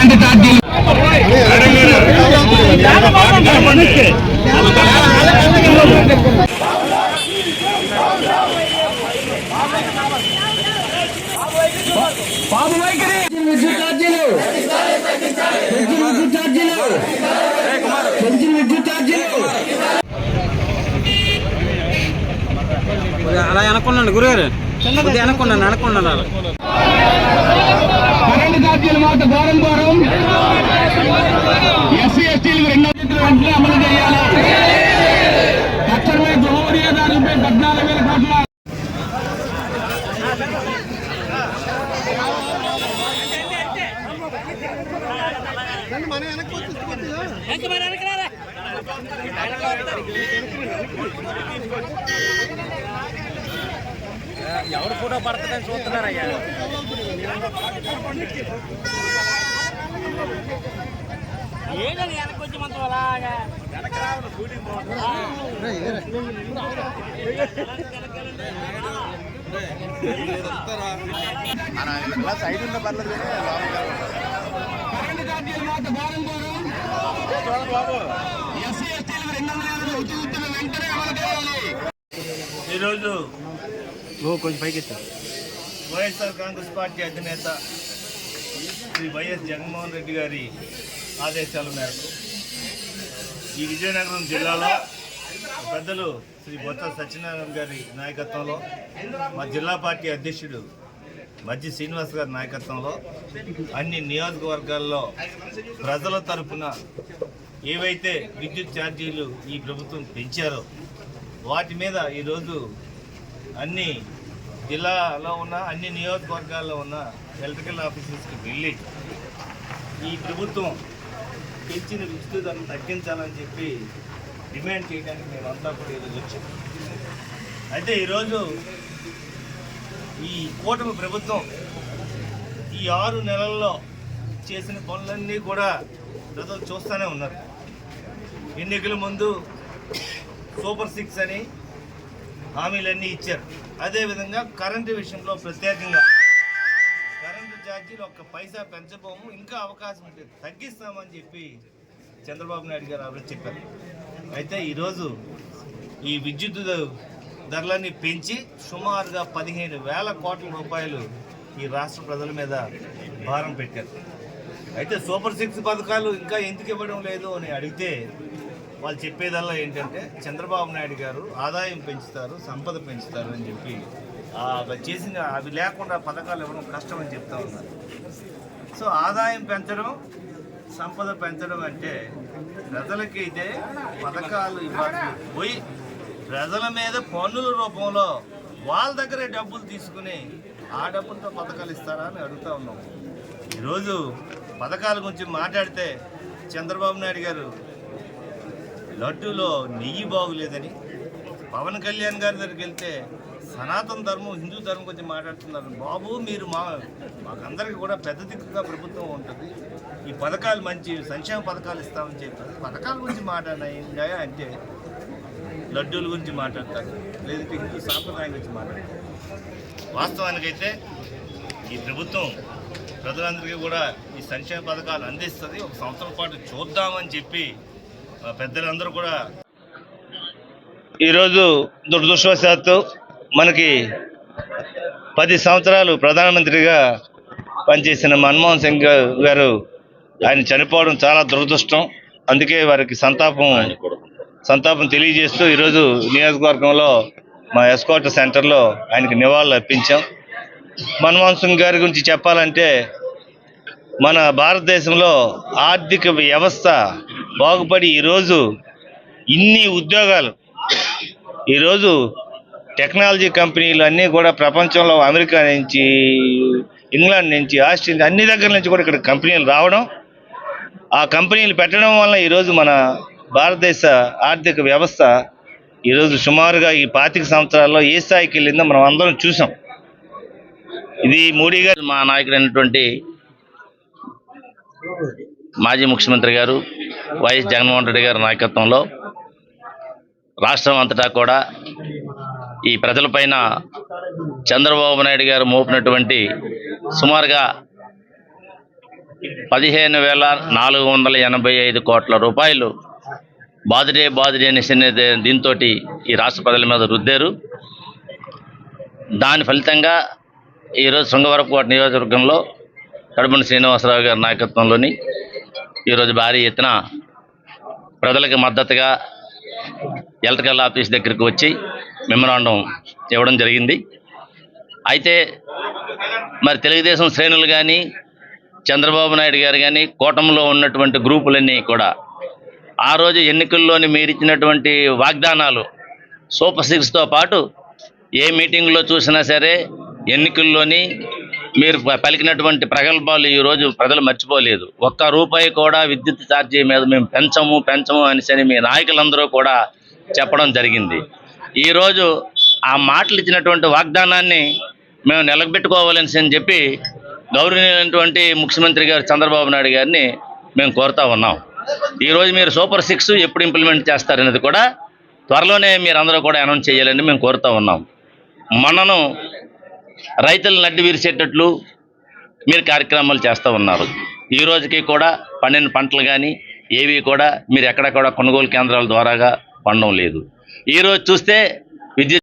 Current ఛార్జీలు. బాబు వైఖరి. విద్యుత్ ఛార్జీలు. పెంచిన విద్యుత్ ఛార్జీలు. పెంచిన విద్యుత్ ఛార్జీలు. అలా అనుకున్నాను గురుగారు. అనుకున్నాను అనుకున్నాను అలా. మాట ఘోరం ఘోరం ఎస్సీ ఎస్టీలకు రెండు వందల వెంటనే అమలు చేయాలి తక్షణమే గృహ వినియోగదారులపై పద్నాలుగు వేల కోట్ల ఎవరు ఫోటో పడుతుందని చూస్తున్నారయ్యా. ఏంటని వెనక్కి అలాగా? ఎస్సీ రెండు వందల యాభై ఉచిత ఉచిత వెంటనే అమలు చేయాలి. ఈరోజు కొంచెం పైకి వైఎస్ఆర్ కాంగ్రెస్ పార్టీ అధినేత శ్రీ వైఎస్ జగన్మోహన్ రెడ్డి గారి ఆదేశాల మేరకు ఈ విజయనగరం జిల్లాలో పెద్దలు శ్రీ బొత్స సత్యనారాయణ గారి నాయకత్వంలో మా జిల్లా పార్టీ అధ్యక్షుడు మజ్జి శ్రీనివాస్ గారి నాయకత్వంలో అన్ని నియోజకవర్గాల్లో ప్రజల తరపున ఏవైతే విద్యుత్ ఛార్జీలు ఈ ప్రభుత్వం పెంచారో వాటి మీద ఈరోజు అన్ని జిల్లాలో ఉన్న అన్ని నియోజకవర్గాల్లో ఉన్న ఎలక్ట్రికల్ ఆఫీసర్స్కి వెళ్ళి ఈ ప్రభుత్వం పెంచిన విద్యుత్ ధరను తగ్గించాలని చెప్పి డిమాండ్ చేయడానికి మేమంతా కూడా ఈరోజు వచ్చాం. అయితే ఈరోజు ఈ కూటమి ప్రభుత్వం ఈ ఆరు నెలల్లో చేసిన పనులన్నీ కూడా ప్రజలు చూస్తూనే ఉన్నారు. ఎన్నికల ముందు సూపర్ సిక్స్ అని హామీలన్నీ ఇచ్చారు. అదేవిధంగా కరెంటు విషయంలో ప్రత్యేకంగా కరెంటు ఛార్జీలు ఒక్క పైసా పెంచబోము ఇంకా అవకాశం ఉంటుంది తగ్గిస్తామని చెప్పి చంద్రబాబు నాయుడు గారు ఆ చెప్పారు. అయితే ఈరోజు ఈ విద్యుత్ ధరలన్నీ పెంచి సుమారుగా పదిహేను వేల కోట్ల రూపాయలు ఈ రాష్ట్ర ప్రజల మీద భారం పెట్టారు. అయితే సూపర్ సిక్స్ పథకాలు ఇంకా ఎందుకు ఇవ్వడం లేదు అని అడిగితే వాళ్ళు చెప్పేదల్లా ఏంటంటే చంద్రబాబు నాయుడు గారు ఆదాయం పెంచుతారు సంపద పెంచుతారు అని చెప్పి అవి చేసిన అవి లేకుండా పథకాలు ఇవ్వడం కష్టం అని చెప్తా ఉన్నారు. సో ఆదాయం పెంచడం సంపద పెంచడం అంటే ప్రజలకైతే పథకాలు ఇవ్వాలి పోయి ప్రజల మీద పన్నుల రూపంలో వాళ్ళ దగ్గరే డబ్బులు తీసుకుని ఆ డబ్బులతో పథకాలు ఇస్తారా అని అడుగుతా ఉన్నాం. ఈరోజు పథకాల గురించి మాట్లాడితే చంద్రబాబు నాయుడు గారు లడ్డూలో నెయ్యి బాగులేదని పవన్ కళ్యాణ్ గారి దగ్గరికి వెళ్తే సనాతన ధర్మం హిందూ ధర్మం గురించి మాట్లాడుతున్నారు. బాబు మీరు మా మాకందరికీ కూడా పెద్ద దిక్కుగా ప్రభుత్వం ఉంటుంది. ఈ పథకాలు మంచి సంక్షేమ పథకాలు ఇస్తామని చెప్పి పథకాల గురించి మాట్లాడినాయి అంటే లడ్డూల గురించి మాట్లాడతారు. లేదంటే హిందూ సాంప్రదాయం గురించి మాట్లాడతారు. వాస్తవానికైతే ఈ ప్రభుత్వం ప్రజలందరికీ కూడా ఈ సంక్షేమ పథకాలు అందిస్తుంది. ఒక సంవత్సరం పాటు చూద్దామని చెప్పి పెద్దలందరూ కూడా ఈరోజు దురదృష్టవశాత్తు మనకి పది సంవత్సరాలు ప్రధానమంత్రిగా పనిచేసిన మన్మోహన్ సింగ్ గారు ఆయన చనిపోవడం చాలా దురదృష్టం. అందుకే వారికి సంతాపం సంతాపం తెలియజేస్తూ ఈరోజు నియోజకవర్గంలో మా ఎస్కోట సెంటర్లో ఆయనకి నివాళులు అర్పించాం. మన్మోహన్ సింగ్ గారి గురించి చెప్పాలంటే మన భారతదేశంలో ఆర్థిక వ్యవస్థ బాగుపడి ఈరోజు ఇన్ని ఉద్యోగాలు ఈరోజు టెక్నాలజీ కంపెనీలు అన్నీ కూడా ప్రపంచంలో అమెరికా నుంచి ఇంగ్లాండ్ నుంచి ఆస్ట్రేలియా అన్ని దగ్గర నుంచి కూడా ఇక్కడ కంపెనీలు రావడం ఆ కంపెనీలు పెట్టడం వల్ల ఈరోజు మన భారతదేశ ఆర్థిక వ్యవస్థ ఈరోజు సుమారుగా ఈ పాతిక సంవత్సరాల్లో ఏ స్థాయికి వెళ్ళిందో మనం అందరం చూసాం. ఇది మోడీ గారు మా నాయకుడైనటువంటి మాజీ ముఖ్యమంత్రి గారు వైఎస్ జగన్మోహన్ రెడ్డి గారి నాయకత్వంలో రాష్ట్రం అంతటా కూడా ఈ ప్రజలపైన చంద్రబాబు నాయుడు గారు మోపినటువంటి సుమారుగా పదిహేను వేల నాలుగు వందల ఎనభై ఐదు కోట్ల రూపాయలు బాదుడే బాదుడే అనే దీంతో ఈ రాష్ట్ర ప్రజల మీద రుద్దారు. దాని ఫలితంగా ఈరోజు శృంగవరపు నియోజకవర్గంలో కడుపుని శ్రీనివాసరావు గారి నాయకత్వంలోని ఈరోజు భారీ ఎత్తున ప్రజలకు మద్దతుగా ఎలక్ట్రికల్ ఆఫీస్ దగ్గరికి వచ్చి మెమరాండం ఇవ్వడం జరిగింది. అయితే మరి తెలుగుదేశం శ్రేణులు కానీ చంద్రబాబు నాయుడు గారు కానీ కూటమిలో ఉన్నటువంటి గ్రూపులన్నీ కూడా ఆ రోజు ఎన్నికల్లోని మీరు ఇచ్చినటువంటి వాగ్దానాలు సూపర్ సిక్స్తో పాటు ఏ మీటింగ్లో చూసినా సరే ఎన్నికల్లోని మీరు పలికినటువంటి ప్రగల్భాలు ఈరోజు ప్రజలు మర్చిపోలేదు. ఒక్క రూపాయి కూడా విద్యుత్ ఛార్జీ మీద మేము పెంచము పెంచము అనేసి మీ నాయకులందరూ కూడా చెప్పడం జరిగింది. ఈరోజు ఆ మాటలు ఇచ్చినటువంటి వాగ్దానాన్ని మేము నిలబెట్టుకోవాలని అని చెప్పి గౌరవనీయులైనటువంటి ముఖ్యమంత్రి గారు చంద్రబాబు నాయుడు గారిని మేము కోరుతా ఉన్నాం. ఈరోజు మీరు సూపర్ సిక్స్ ఎప్పుడు ఇంప్లిమెంట్ చేస్తారనేది కూడా త్వరలోనే మీరు అందరూ కూడా అనౌన్స్ చేయాలని మేము కోరుతా ఉన్నాం. మనను రైతులు నడ్డి విరిచేటట్లు మీరు కార్యక్రమాలు చేస్తూ ఉన్నారు. ఈ రోజుకి కూడా పండిన పంటలు కానీ ఏవి కూడా మీరు ఎక్కడ కూడా కొనుగోలు కేంద్రాల ద్వారాగా పండడం లేదు. ఈరోజు చూస్తే విద్యుత్